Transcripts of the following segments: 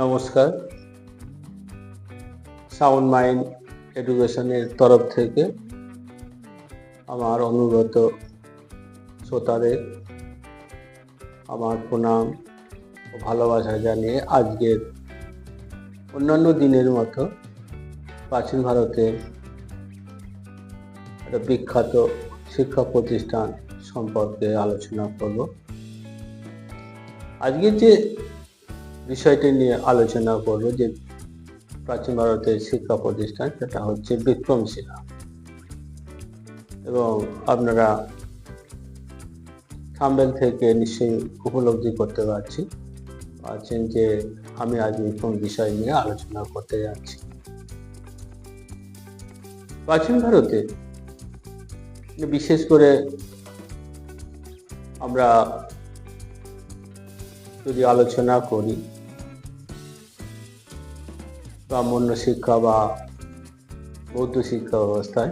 নমস্কার। Sound mind এডুকেশনের তরফ থেকে আমার অনুগত শ্রোতাদের আমার প্রণাম ও ভালোবাসা জানিয়ে আজকের অন্যান্য দিনের মতো প্রাচীন ভারতের একটা বিখ্যাত শিক্ষা প্রতিষ্ঠান সম্পর্কে আলোচনা করব। আজকে যে বিষয়টি নিয়ে আলোচনা করব যে প্রাচীন ভারতের শিক্ষা প্রতিষ্ঠান, সেটা হচ্ছে বিক্রমশিলা এবং আপনারা থাম্বেল থেকে নিশ্চয়ই উপলব্ধি করতে পারছি। পারছেন যে আমি আজ কোন বিষয় নিয়ে আলোচনা করতে যাচ্ছি। প্রাচীন ভারতে বিশেষ করে আমরা যদি আলোচনা করি ব্রাহ্মণ্য শিক্ষা বা বৌদ্ধ শিক্ষা ব্যবস্থায়।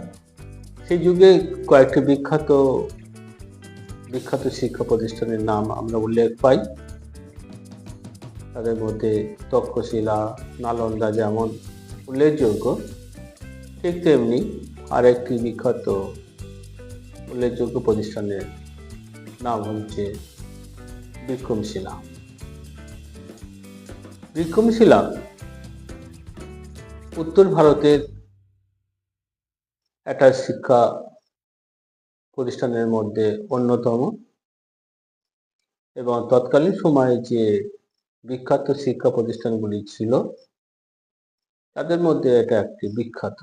সেই যুগে কয়েকটি বিখ্যাত বিখ্যাত শিক্ষা প্রতিষ্ঠানের নাম আমরা উল্লেখ পাই। তাদের মধ্যে তক্ষশিলা, নালন্দা যেমন উল্লেখযোগ্য, ঠিক তেমনি আরেকটি বিখ্যাত, উল্লেখযোগ্য প্রতিষ্ঠানের নাম হচ্ছে বিক্রমশিলা। বিক্রমশিলা উত্তর ভারতের একটা শিক্ষা প্রতিষ্ঠানের মধ্যে অন্যতম এবং তৎকালীন সময়ে যে বিখ্যাত শিক্ষা প্রতিষ্ঠানগুলি ছিল, তাদের মধ্যে এটা একটি বিখ্যাত।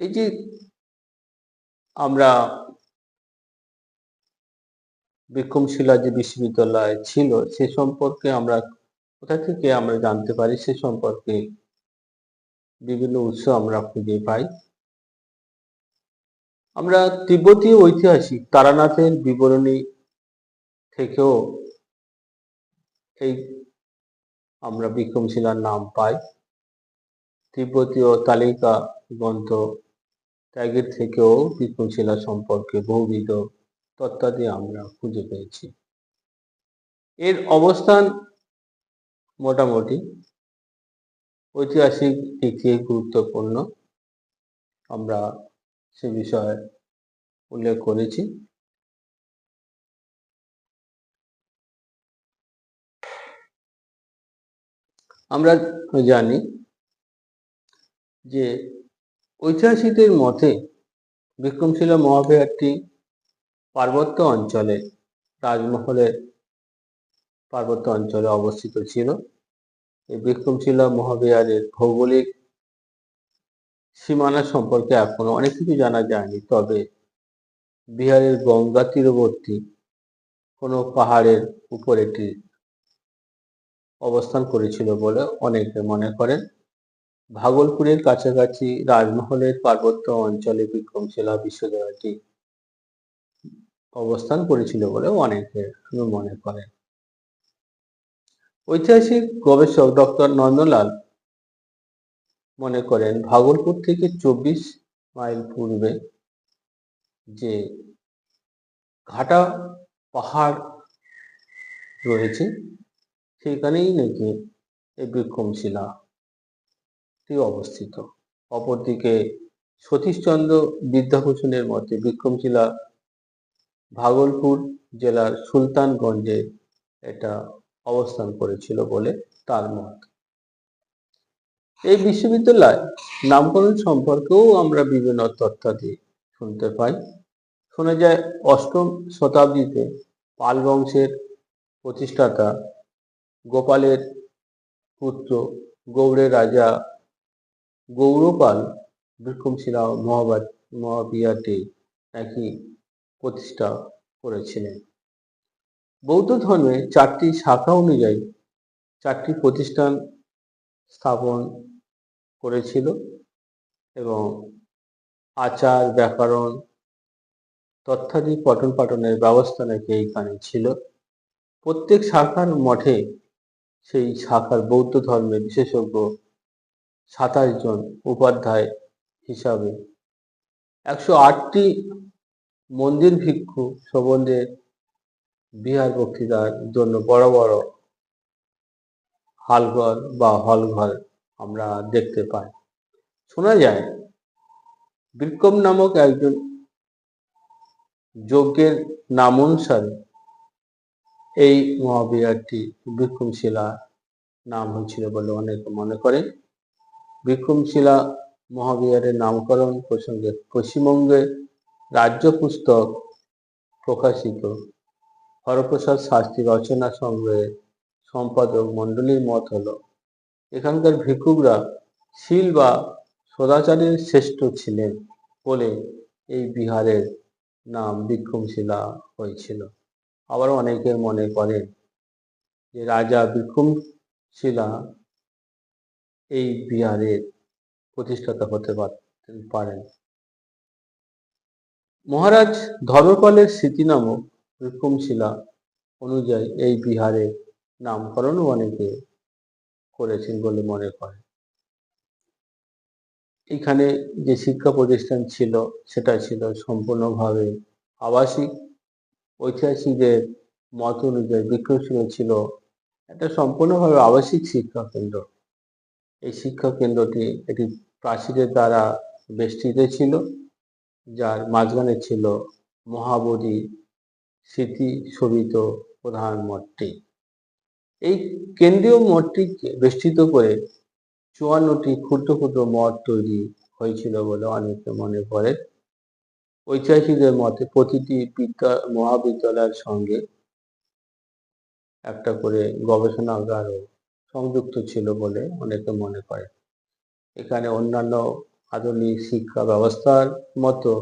এই যে আমরা বিক্রমশিলা যে বিশ্ববিদ্যালয় ছিল, সে সম্পর্কে আমরা কোথা থেকে আমরা জানতে পারি সে সম্পর্কে বিভিন্ন উৎস আমরা খুঁজে পাই। আমরা তিব্বতীয় ঐতিহাসিক তারানাথের বিবরণী থেকেও এই আমরা বিক্রমশিলার নাম পাই। তিব্বতীয় তালিকা গ্রন্থ ত্যাগের থেকেও বিক্রমশিলা সম্পর্কে বহুবিধ তত্ত্বাদি আমরা খুঁজে পেয়েছি। এর অবস্থান মোটামুটি ঐতিহাসিক দিক থেকে গুরুত্বপূর্ণ। আমরা সে বিষয়ে উল্লেখ করেছি। আমরা জানি যে ঐতিহাসিকদের মতে বিক্রমশিলা মহাবিহারটি পার্বত্য অঞ্চলে রাজমহলের পার্বত্য অঞ্চলে অবস্থিত ছিল। এই বিক্রমশিলা মহাবিহারের ভৌগোলিক সীমানা সম্পর্কে এখনও অনেক কিছু জানা যায়নি, তবে বিহারের গঙ্গা তীরবর্তী কোনো পাহাড়ের উপর এটি অবস্থান করেছিল বলে অনেকে মনে করেন। ভাগলপুরের কাছাকাছি রাজমহলের পার্বত্য অঞ্চলে বিক্রমশিলা বিশ্ববিদ্যালয়টি অবস্থান করেছিল বলে অনেকে মনে করেন। ঐতিহাসিক গবেষক ডক্টর নন্দলাল মনে করেন ভাগলপুর থেকে চব্বিশ মাইল পূর্বে যে ঘাটা পাহাড় রয়েছে সেখানেই নাকি এই বিক্রমশিলাটি অবস্থিত। অপরদিকে সতীশচন্দ্র বিদ্যাভূষণের মতে বিক্রমশিলা ভাগলপুর জেলার সুলতানগঞ্জে এটা অবস্থান করেছিল বলে তার মত। এই বিশ্ববিদ্যালয় নামকরণ সম্পর্কেও আমরা বিভিন্ন তথ্যাদি শুনতে পাই। শোনা যায়, অষ্টম শতাব্দীতে পাল বংশের প্রতিষ্ঠাতা গোপালের পুত্র গৌড়ের রাজা গৌরপাল বিক্রমশিলা মহাবাদ মহাবিহারটি নাকি প্রতিষ্ঠা করেছিলেন। বৌদ্ধ ধর্মে চারটি শাখা অনুযায়ী চারটি প্রতিষ্ঠান স্থাপন করেছিল এবং আচার, ব্যাকরণ, তথ্যাদি পঠন পাঠনের ব্যবস্থা নাকি এইখানে ছিল। প্রত্যেক শাখার মঠে সেই শাখার বৌদ্ধ ধর্মের বিশেষজ্ঞ সাতাশ জন উপাধ্যায় হিসাবে একশো আটটি মন্দির ভিক্ষু সম্বন্ধে বিহার বক্তৃতার জন্য বড় বড় হালঘর বা হলঘর আমরা দেখতে পাই। শোনা যায়, বিক্রম নামক একজন যজ্ঞের নাম অনুসারে এই মহাবিহারটি বিক্রমশিলা নাম হয়েছিল বলে অনেকে মনে করে। বিক্রমশিলা মহাবিহারের নামকরণ প্রসঙ্গে পশ্চিমবঙ্গের রাজ্য পুস্তক প্রকাশিত হরপ্রসাদ শাস্ত্রী রচনা সংগ্রহে সম্পাদক মণ্ডলীর মত হলো, এখানকার ভিক্ষুকরা শীল বা সদাচারের শ্রেষ্ঠ ছিলেন বলে এই বিহারের নাম বিক্রমশিলা হয়েছিল। আবার অনেকে মনে করেন যে রাজা বিক্রমশিলা এই বিহারের প্রতিষ্ঠাতা হতে পারেন। মহারাজ ধর্মপালের স্মৃতি নামক বিক্রমশিলা অনুযায়ী এই বিহারের নামকরণও অনেকে করেছেন বলে মনে করে এখানে যে শিক্ষা প্রতিষ্ঠান ছিল, সেটা ছিল সম্পূর্ণভাবে আবাসিক। ঐতিহাসিকদের মত অনুযায়ী বিক্রমশিলা ছিল একটা সম্পূর্ণভাবে আবাসিক শিক্ষা কেন্দ্র। এই শিক্ষা কেন্দ্রটি একটি প্রাচীরের দ্বারা বেষ্টিত ছিল, যার মাঝখানে ছিল মহাবোধি স্মৃতি শোভিত প্রধান মঠটি। এই কেন্দ্রীয় মঠটিকে বেষ্টিত করে চুয়ান্নটি ক্ষুদ্র ক্ষুদ্র মঠ তৈরি হয়েছিল বলে অনেকে মনে করে ঐতিহাসিকদের মতে প্রতিটি বিদ্যা, মহাবিদ্যালয়ের সঙ্গে একটা করে গবেষণাগারও সংযুক্ত ছিল বলে অনেকে মনে করে এখানে অন্যান্য আধুনিক শিক্ষা ব্যবস্থার মতো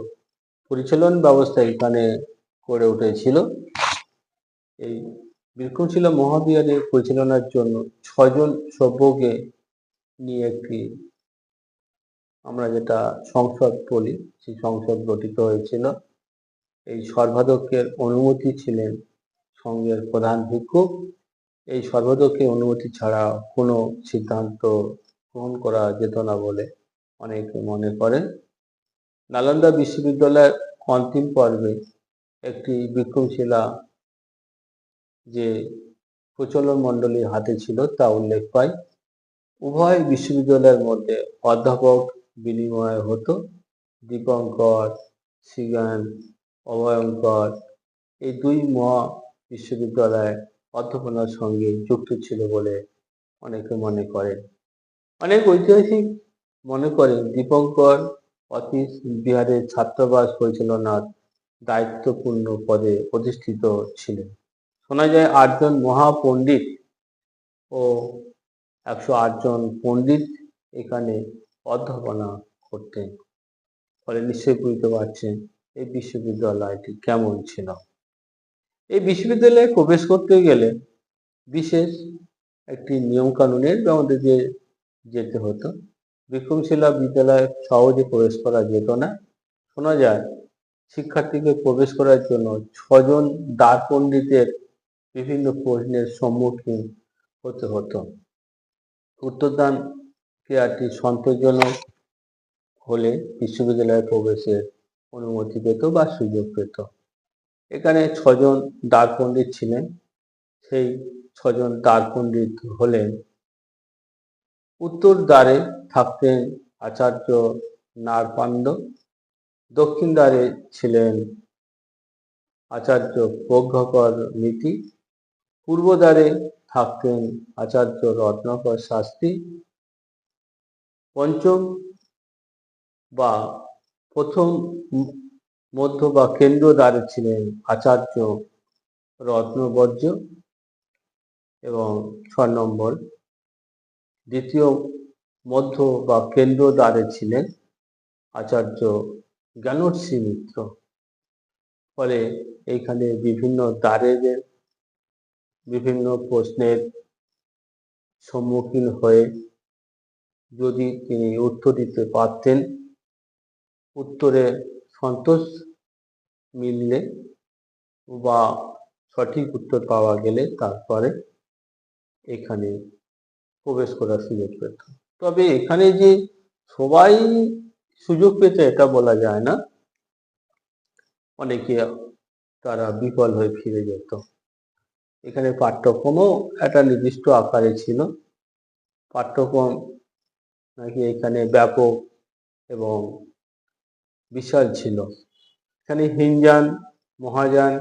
পরিচালন ব্যবস্থা এখানে গড়ে উঠেছিল। এই বিক্রমশিলা মহাবিহারের পরিচালনার জন্য ছজন সভ্যকে নিয়ে একটি আমরা যেটা সংসদ বলি, সেই সংসদ গঠিত হয়েছিল। এই সর্বাধকের অনুমতি ছিলেন সঙ্গের প্রধান ভিক্ষুক। এই সর্বাধকের অনুমতি ছাড়া কোনো সিদ্ধান্ত গ্রহণ করা যেত না বলে অনেকে মনে করেন। নালন্দা বিশ্ববিদ্যালয়ের অন্তিম পর্বে একটি বিক্রমশিলা যে প্রচলন মণ্ডলীর হাতে ছিল তা উল্লেখ পাই। উভয় বিশ্ববিদ্যালয়ের মধ্যে অধ্যাপক বিনিময় হতো। দীপঙ্কর, সিগান, অভয়ঙ্কর এই দুই মহা বিশ্ববিদ্যালয় অধ্যাপনার সঙ্গে যুক্ত ছিল বলে অনেকে মনে করেন। অনেক ঐতিহাসিক মনে করেন, দীপঙ্কর অতীশ বিহারের ছাত্রাবাস পরিচালনার দায়িত্বপূর্ণ পদে প্রতিষ্ঠিত ছিলেন। শোনা যায়, আটজন মহাপণ্ডিত ও একশো আটজন পণ্ডিত এখানে অধ্যাপনা করতেন। ফলে নিশ্চয়ই বুঝতে পারছেন, এই বিশ্ববিদ্যালয়টি কেমন ছিল। এই বিশ্ববিদ্যালয়ে প্রবেশ করতে গেলে বিশেষ একটি নিয়ম কানুনের আমাদের যে যেতে হতো। বিক্রমশিলা বিদ্যালয়ে সহজে প্রবেশ করা যেত না। শোনা যায় শিক্ষার্থীকে প্রবেশ করার জন্য ছজন দ্বার পণ্ডিতের বিভিন্ন প্রশ্নের সম্মুখীন হতে হতো। উত্তরদান ক্রিয়াটি সন্তোষজনক হলে বিশ্ববিদ্যালয়ে প্রবেশের অনুমতি পেত বা সুযোগ পেত। এখানে ছজন দ্বার পণ্ডিত ছিলেন। সেই ছজন দ্বার পণ্ডিত হলেন উত্তর দ্বারে থাকতেন আচার্য নারপাণ্ড দক্ষিণ দ্বারে ছিলেন আচার্য প্রজ্ঞকর নীতি। পূর্ব দ্বারে থাকতেন আচার্য রত্নাকর শাস্ত্রী। পঞ্চম বা প্রথম মধ্য বা কেন্দ্র দ্বারে ছিলেন আচার্য রত্নবর্জ্য এবং ছ নম্বর। দ্বিতীয় মধ্য বা কেন্দ্র দ্বারে ছিলেন আচার্য জ্ঞানর্ষি মিত্র। ফলে এইখানে বিভিন্ন দ্বারেদের বিভিন্ন প্রশ্নের সম্মুখীন হয়ে যদি তিনি উত্তর দিতে পারতেন, উত্তরে সন্তোষ মিললে বা সঠিক উত্তর পাওয়া গেলে তারপরে এখানে প্রবেশ করার সুযোগ পেত। তবে এখানে যে সবাই সুযোগ পেতে এটা বলা যায় না। অনেকে তারা বিফল হয়ে ফিরে যেত। এখানে পাঠ্যক্রমও একটা নির্দিষ্ট আকারে ছিল। পাঠ্যক্রম নাকি এখানে ব্যাপক এবং বিশাল ছিল। এখানে হিনজান মহাযান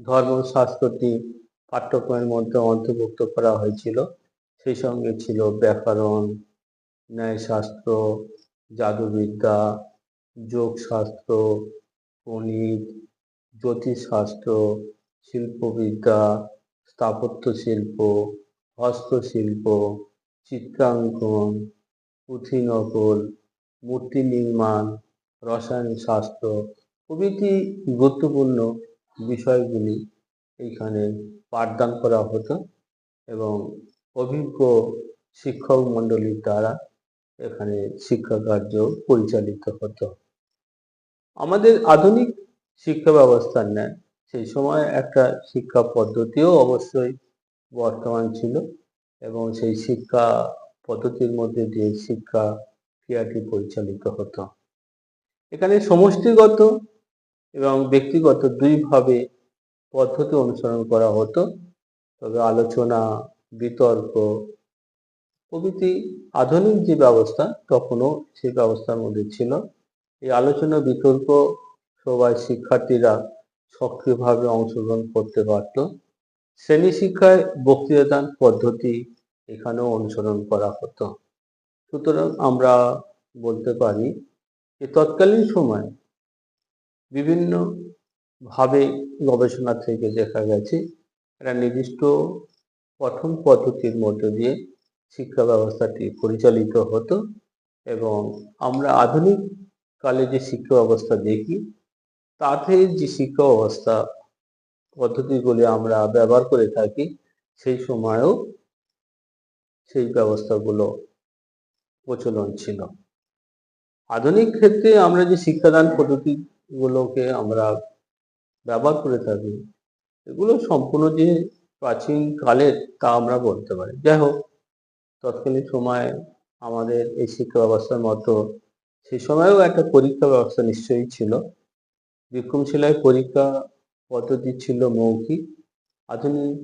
ধর্মশাস্ত্রটি পাঠ্যক্রমের মধ্যে অন্তর্ভুক্ত করা হয়েছিল। সেই সঙ্গে ছিল ব্যাকরণ, ন্যায়শাস্ত্র জাদুবিদ্যা, যোগশাস্ত্র, গণিত, জ্যোতিষশাস্ত্র, শিল্পবিদ্যা স্থাপত্য শিল্প হস্তশিল্প, চিত্রাঙ্কন পুঁথি নকল মূর্তি নির্মাণ রসায়ন শাস্ত্র প্রভৃতি গুরুত্বপূর্ণ বিষয়গুলি এইখানে পাঠদান করা হতো এবং অভিজ্ঞ শিক্ষক মণ্ডলীর দ্বারা এখানে শিক্ষা কার্য পরিচালিত হতো। আমাদের আধুনিক শিক্ষা ব্যবস্থার ন্যায় সেই সময় একটা শিক্ষা পদ্ধতিও অবশ্যই বর্তমান ছিল এবং সেই শিক্ষা পদ্ধতির মধ্যে দিয়ে শিক্ষা ক্রিয়াটি পরিচালিত হতো। এখানে সমষ্টিগত এবং ব্যক্তিগত দুইভাবে পদ্ধতি অনুসরণ করা হতো। তবে আলোচনা, বিতর্ক প্রভৃতি আধুনিক যে ব্যবস্থা তখনও সেই ব্যবস্থার মধ্যে ছিল। এই আলোচনা বিতর্ক সবাই শিক্ষার্থীরা সক্রিয়ভাবে অংশগ্রহণ করতে পারত। শ্রেণি শিক্ষায় বক্তৃতাদান পদ্ধতি এখানেও অনুসরণ করা হতো। সুতরাং আমরা বলতে পারি যে তৎকালীন সময় বিভিন্ন ভাবে গবেষণা থেকে দেখা গেছে, একটা নির্দিষ্ট পঠন পদ্ধতির মধ্য দিয়ে শিক্ষা ব্যবস্থাটি পরিচালিত হতো এবং আমরা আধুনিক কালে যে শিক্ষা ব্যবস্থা দেখি, তাতে যে শিক্ষা ব্যবস্থা পদ্ধতিগুলি আমরা ব্যবহার করে থাকি, সেই সময়েও সেই ব্যবস্থাগুলো প্রচলন ছিল। আধুনিক ক্ষেত্রে আমরা যে শিক্ষাদান পদ্ধতিগুলোকে আমরা ব্যবহার করে থাকি, এগুলো সম্পূর্ণ যে প্রাচীন কালের তা আমরা বলতে পারি। যাই হোক তৎকালীন সময় আমাদের এই শিক্ষা ব্যবস্থার মতো সেই সময়েও একটা পরীক্ষা ব্যবস্থা নিশ্চয়ই ছিল। বিক্রমশিলায় পরীক্ষা পদ্ধতি ছিল মৌখিক আধুনিক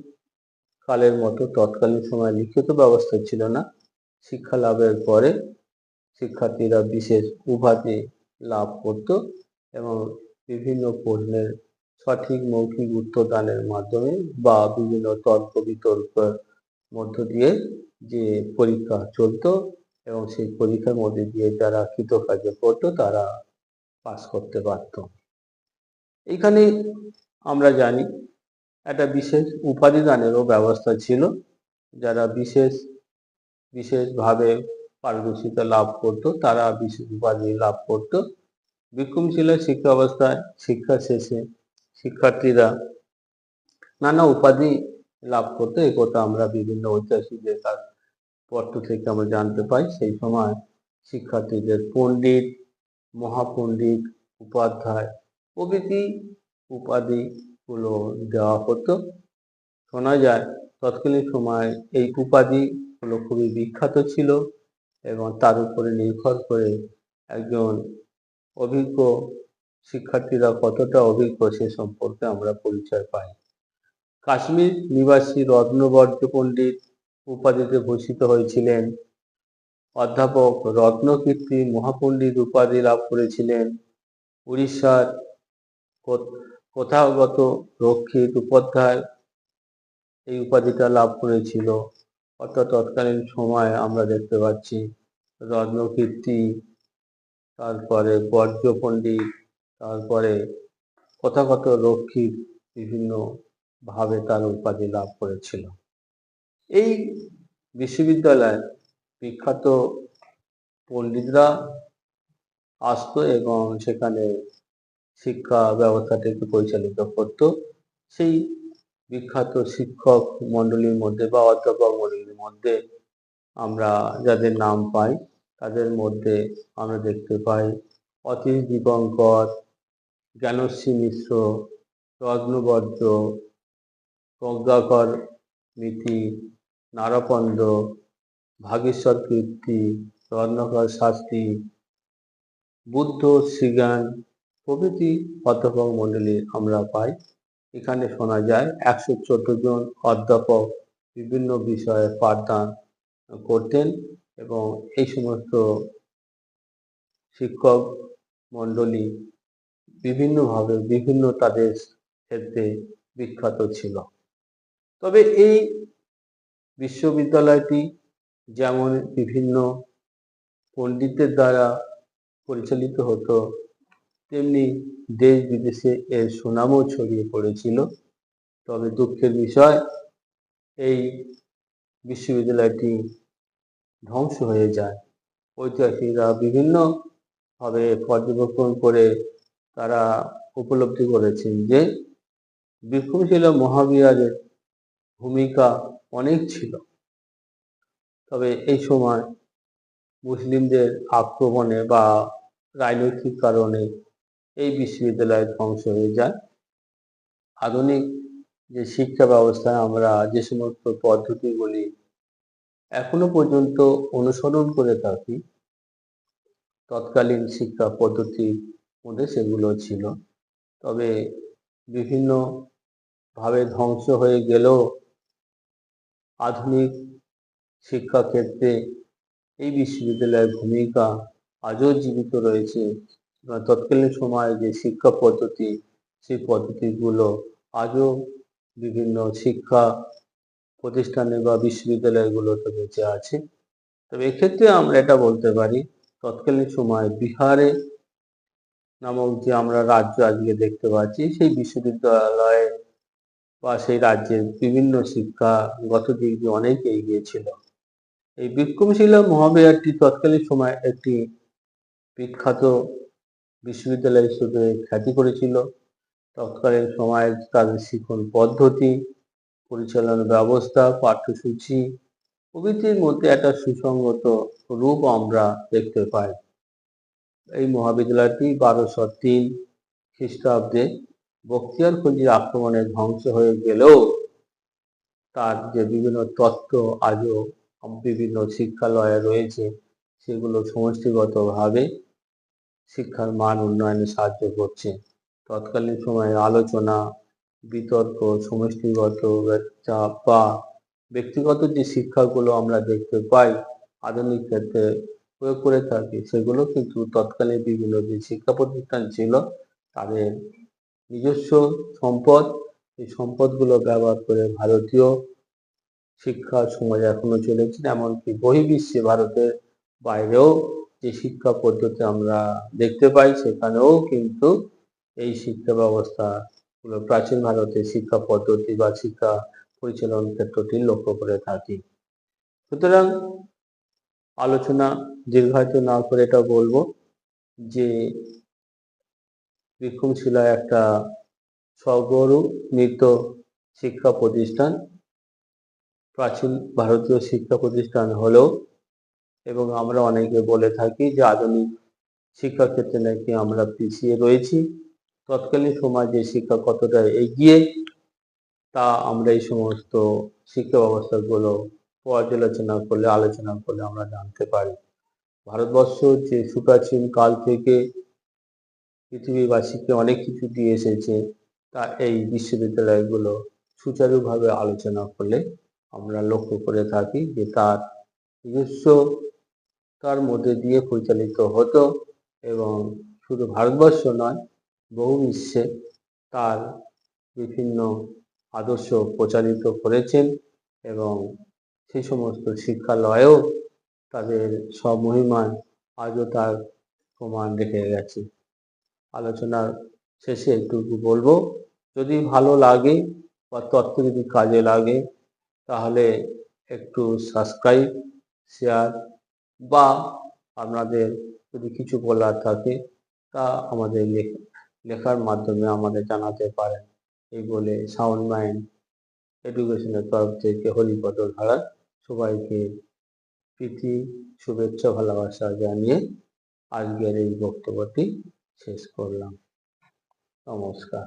কালের মতো তৎকালীন সময় লিখিত ব্যবস্থা ছিল না। শিক্ষা লাভের পরে শিক্ষার্থীরা বিশেষ উপাধি লাভ করত এবং বিভিন্ন প্রশ্নের সঠিক মৌখিক উত্তর দানের মাধ্যমে বা বিভিন্ন তর্ক বিতর্কের মধ্য দিয়ে যে পরীক্ষা চলতো এবং সেই পরীক্ষার মধ্যে দিয়ে যারা কৃতকার্য করতো তারা পাস করতে পারত। এখানে আমরা জানি একটা বিশেষ উপাধি দানেরও ব্যবস্থা ছিল। যারা বিশেষ, বিশেষভাবে পারদর্শিতা লাভ করতো, তারা বিশেষ উপাধি লাভ করতো। বিক্রমশিলা শিক্ষা অবস্থায়, শিক্ষা শেষে শিক্ষার্থীরা নানা উপাধি লাভ করতো, এই কথা আমরা বিভিন্ন ঐতিহাসিকদের তার পত্র থেকে আমরা জানতে পাই। সেই সময় শিক্ষার্থীদের পণ্ডিত, মহাপণ্ডিত, উপাধ্যায় প্রভৃতি উপাধিগুলো দেওয়া হতো। শোনা যায়, তৎকালীন সময় এই উপাধিগুলো খুবই বিখ্যাত ছিল এবং তার উপরে নির্ভর করে একজন অভিজ্ঞ শিক্ষার্থীরা কতটা অভিজ্ঞ সে সম্পর্কে আমরা পরিচয় পাই। কাশ্মীর নিবাসী রত্নবর্জ পণ্ডিত উপাধিতে ভূষিত হয়েছিলেন। অধ্যাপক রত্নকীর্তি মহাপণ্ডিত উপাধি লাভ করেছিলেন। উড়িষ্যার কোথাওগত রক্ষিত উপাধ্যায় এই উপাধিটা লাভ করেছিল। অর্থাৎ তৎকালীন সময়ে আমরা দেখতে পাচ্ছি রত্নকীর্তি, তারপরে বর্জ্য পণ্ডিত, তারপরে কথাগত রক্ষিত বিভিন্ন ভাবে তার উপাধি লাভ করেছিল। এই বিশ্ববিদ্যালয়ে বিখ্যাত পণ্ডিতরা আসতো এবং সেখানে শিক্ষা ব্যবস্থাটাকে পরিচালিত করত। সেই বিখ্যাত শিক্ষক মণ্ডলীর মধ্যে বা অধ্যাপক মণ্ডলীর মধ্যে আমরা যাদের নাম পাই, তাদের মধ্যে আমরা দেখতে পাই অতীশ দীপঙ্কর, জ্ঞানশ্রী মিশ্র রত্নবর্জ প্রজ্ঞাকর মিতি নারপন্দ ভাগেশ্বর কীর্তি, রত্নকর শাস্ত্রী বুদ্ধ, শ্রীজ্ঞান প্রভৃতি অধ্যাপক মণ্ডলী আমরা পাই। এখানে শোনা যায় একশো চোদ্দ জন অধ্যাপক বিভিন্ন বিষয়ে পাঠদান করতেন এবং এই সমস্ত শিক্ষক মণ্ডলী বিভিন্নভাবে বিভিন্ন তাদের ক্ষেত্রে বিখ্যাত ছিল। তবে এই বিশ্ববিদ্যালয়টি যেমন বিভিন্ন পণ্ডিতদের দ্বারা পরিচালিত হতো, তেমনি দেশ বিদেশে এর সুনামও ছড়িয়ে পড়েছিল। তবে দুঃখের বিষয়, এই বিশ্ববিদ্যালয়টি ধ্বংস হয়ে যায়। ঐতিহাসিকরা বিভিন্নভাবে পর্যবেক্ষণ করে তারা উপলব্ধি করেছেন যে, বিক্রমশীলা মহাবিহারের ভূমিকা অনেক ছিল। তবে এই সময় মুসলিমদের আক্রমণে বা রাজনৈতিক কারণে এই বিশ্ববিদ্যালয় ধ্বংস হয়ে যায়। আধুনিক যে শিক্ষা ব্যবস্থায় আমরা যে সমস্ত পদ্ধতিগুলি এখনও পর্যন্ত অনুসরণ করে থাকি, তৎকালীন শিক্ষা পদ্ধতির মধ্যে সেগুলো ছিল। তবে বিভিন্নভাবে ধ্বংস হয়ে গেলেও আধুনিক শিক্ষাক্ষেত্রে এই বিশ্ববিদ্যালয়ের ভূমিকা আজও জীবিত রয়েছে। তৎকালীন সময়ে যে শিক্ষা পদ্ধতি, সেই পদ্ধতিগুলো আজও বিভিন্ন শিক্ষা প্রতিষ্ঠানে বা বিশ্ববিদ্যালয়গুলোতে বেঁচে আছে। তবে এক্ষেত্রে আমরা এটা বলতে পারি, তৎকালীন সময়ে বিহারে নামক যে আমরা রাজ্য আজকে দেখতে পাচ্ছি, সেই বিশ্ববিদ্যালয়ে বা সেই রাজ্যের বিভিন্ন শিক্ষাগত দিক দিয়ে অনেক এগিয়ে ছিল। এই বিক্রমশিলা মহাবিহারটি তৎকালীন সময় একটি বিখ্যাত বিশ্ববিদ্যালয় হিসেবে খ্যাতি করেছিল। তৎকালীন সময়ের তাদের শিক্ষণ পদ্ধতি, পরিচালনা ব্যবস্থা, পাঠ্যসূচি প্রভৃতির মধ্যে একটা সুসংগত রূপ আমরা দেখতে পাই। এই মহাবিদ্যালয়টি বারোশো তিন খ্রিস্টাব্দে বক্তিয়ার খলজির আক্রমণে ধ্বংস হয়ে গেলেও তার যে বিভিন্ন তত্ত্ব আজও বিভিন্ন শিক্ষালয়ে রয়েছে, সেগুলো সমষ্টিগতভাবে শিক্ষার মান উন্নয়নে সাহায্য করছে। তৎকালীন সময়ে আলোচনা, বিতর্ক, সমষ্টিগত বা ব্যক্তিগত যে শিক্ষাগুলো আমরা দেখতে পাই, আধুনিক ক্ষেত্রে প্রয়োগ করে থাকি, সেগুলো কিন্তু তৎকালীন বিভিন্ন যে শিক্ষা প্রতিষ্ঠান ছিল, তাদের নিজস্ব সম্পদ, এই সম্পদগুলো ব্যবহার করে ভারতীয় শিক্ষা সমাজ এখনও চলেছে। এমনকি বহির্বিশ্বে ভারতের বাইরেও যে শিক্ষা পদ্ধতি আমরা দেখতে পাই, সেখানেও কিন্তু এই শিক্ষা ব্যবস্থা গুলো প্রাচীন ভারতের শিক্ষা পদ্ধতি বা শিক্ষা পরিচালন ক্ষেত্রটি লক্ষ্য করে থাকি। সুতরাং আলোচনা দীর্ঘায়িত না করে এটা বলব যে বিক্রমশিলা একটা স্বগৌরবান্বিত শিক্ষা প্রতিষ্ঠান। প্রাচীন ভারতীয় শিক্ষা প্রতিষ্ঠান হলেও এবং আমরা অনেকে বলে থাকি যে আধুনিক শিক্ষাক্ষেত্রে নাকি আমরা পিছিয়ে রয়েছি। তৎকালীন সমাজে শিক্ষা কতটা এগিয়ে, তা আমরা এই সমস্ত শিক্ষা ব্যবস্থাগুলো পর্যালোচনা করলে, আলোচনা করলে আমরা জানতে পারি। ভারতবর্ষ যে সুপ্রাচীন কাল থেকে পৃথিবীবাসীকে অনেক কিছু দিয়ে এসেছে, তা এই বিশ্ববিদ্যালয়গুলো সুচারুভাবে আলোচনা করলে আমরা লক্ষ্য করে থাকি যে তার নিজস্ব তার মধ্যে দিয়ে পরিচালিত হতো এবং শুধু ভারতবর্ষ নয়, বহু বিশ্বে তার বিভিন্ন আদর্শ প্রচারিত করেছেন এবং সেই সমস্ত শিক্ষালয়েও তাদের স্বমহিমায় আজও তার প্রমাণ রেখে গেছে। আলোচনার শেষে একটু বলব, যদি ভালো লাগে বা তথ্য যদি কাজে লাগে, তাহলে একটু সাবস্ক্রাইব, শেয়ার বা আপনাদের যদি কিছু বলার থাকে, তা আমাদের লেখার মাধ্যমে আমাদের জানাতে পারেন। এই বলে সাউন্ড মাইন্ড এডুকেশনের তরফ থেকে হরিপদ ধারা সবাইকে প্রীতি, শুভেচ্ছা, ভালোবাসা জানিয়ে আজকের এই বক্তব্যটি শেষ করলাম। নমস্কার।